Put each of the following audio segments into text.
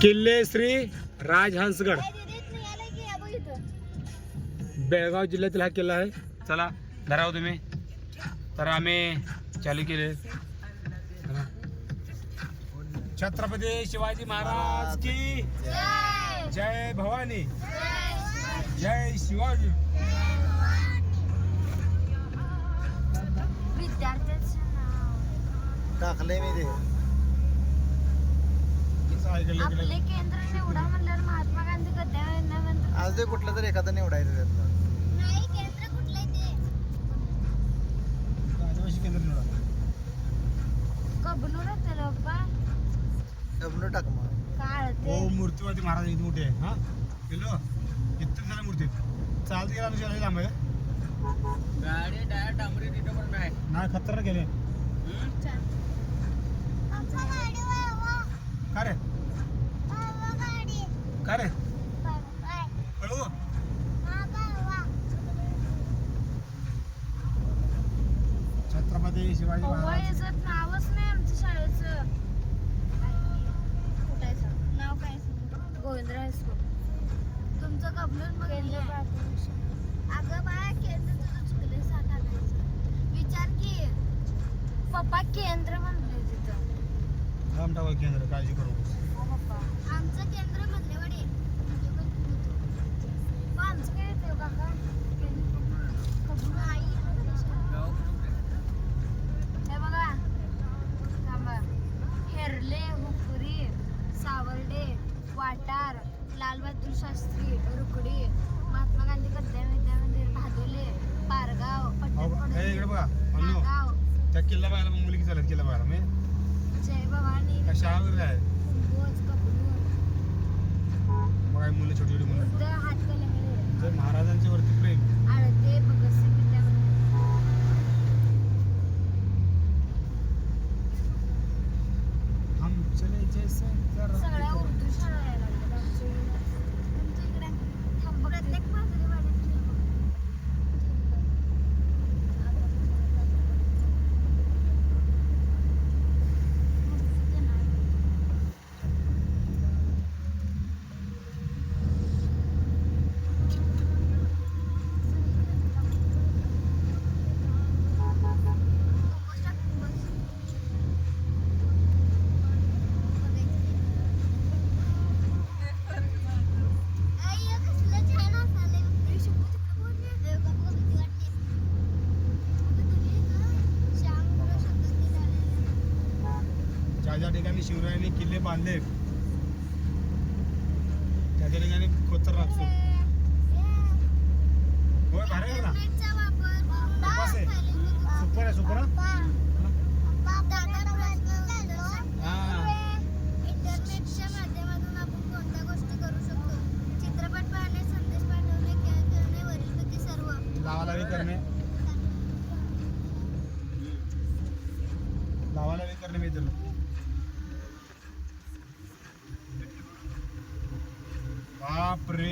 किल्ले श्री राजहंसगड. बेळगाव जिल्ह्यातील हा किल्ला आहे. चला धराव तुम्ही. तर आम्ही चालू केले. छत्रपती शिवाजी महाराज की जय भवानी. जय शिवाजी. विद्यार्थ्यांचं नाव. टाकलंय मी ते. आपले केंद्र निवडा म्हणल्यावर महात्मा गांधी आज ते कुठलं तरी एखादं निवडायचं त्यातलं. नाही केंद्र कुठलं ते? आदिवासी केंद्र निवडा. कबनूर होते बाप्पा डबल टाक मग. काळ हो मूर्तीवरती महाराज इथे मोठे. आहे हा? गेलो? इथं झालं मूर्ती. चालत गेला म्हणजे आम्ही लांब आहे. गाडी डायरेक्ट डांबरी तिथं पण नाही. नाही खतर गेले आमचा गाडी वळवा का रे? रे काय कळू हा वळवा छत्रपती शिवाजी महाराज. याचं नावच नाही आमच्या शाळेचं. कुठायचं? नाव काय गोविंदराव हायस्कूल तुमचं केंद्र अगं बाळा केंद्र तुझं चुकले विचार की पप्पा केंद्र म्हणले टाकू केंद्र काळजी करू. आमचं केंद्र मधलेवाडी आमचं काय येतं काका? हे बघा. थांबा. हेरले हुकुरी सावर्डे वाटार लालबहादूर शास्त्री रुकडी महात्मा गांधी कद्या विद्या मंदिर भादोले पारगाव नागाव. त्या किल्ला बघायला मग मुली चालत किल्ला बघायला मी. जय भवानी काय कबनूर बघा मुलं छोटी छोटी मुलं? महाराजांच्या वरती प्रेम. आळते शिवरायांनी किल्ले बांधले. त्या ठिकाणी खोतर राहतो होय भारे ना? सुपर आहे. सुपर इंटरनेटच्या माध्यमातून आपण कोणत्या गोष्टी करू शकतो चित्रपट पाहणे संदेश पाठवणे सर्व लावालावी करणे लावालावी करणे मी तुला बाप रे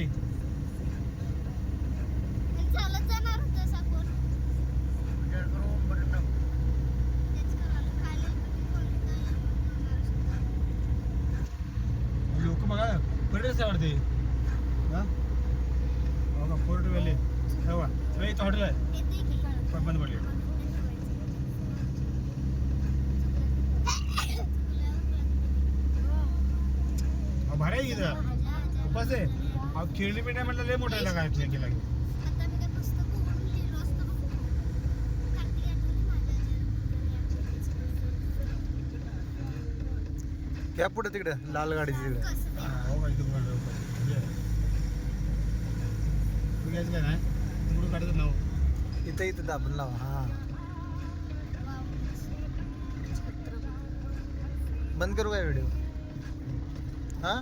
आणि चालत जाणार होतं लोक बघा पर्यटन आवडते हा? बघा फोर्ट व्हॅली तेव्हा इथं हॉटेल आहे. पण बंद पडली. अहो, भारी आहे इथं? उपास आहे. अहो खेळणी पेट्या म्हटलं लय मोठा आहे काय केला. मी काय पुढे तिकडे लाल गाडीची तिकडे. इथं इथं दाबून लावा हा. बंद करू काय व्हिडिओ? हा?